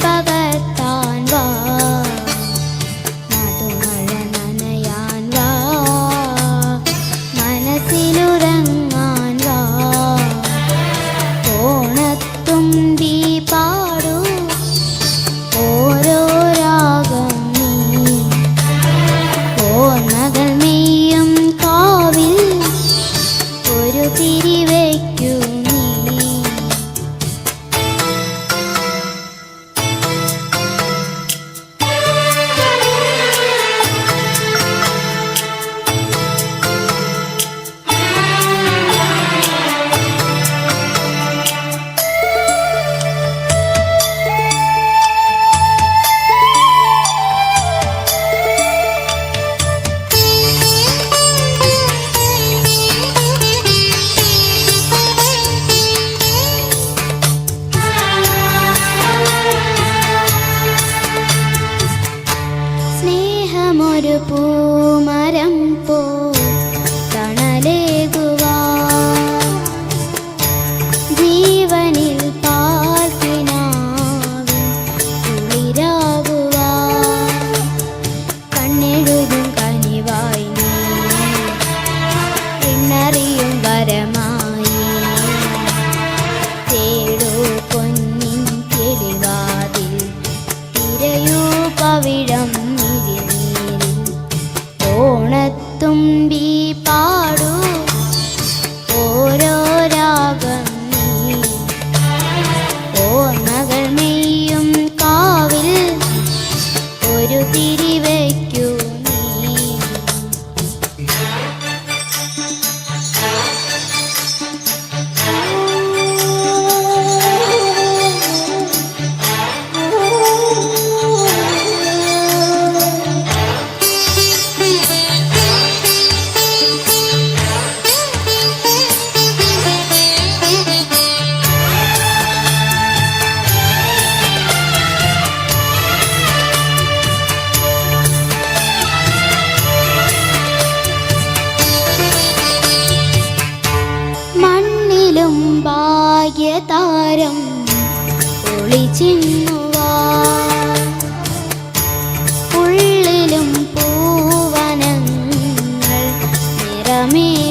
Father. கர்த்தாவிடம் ഭാഗ്യതാരം ഒളിച്ചിന്നുവാ ഉള്ളിലും പൂവനങ്ങൾ നിറമേകുവാ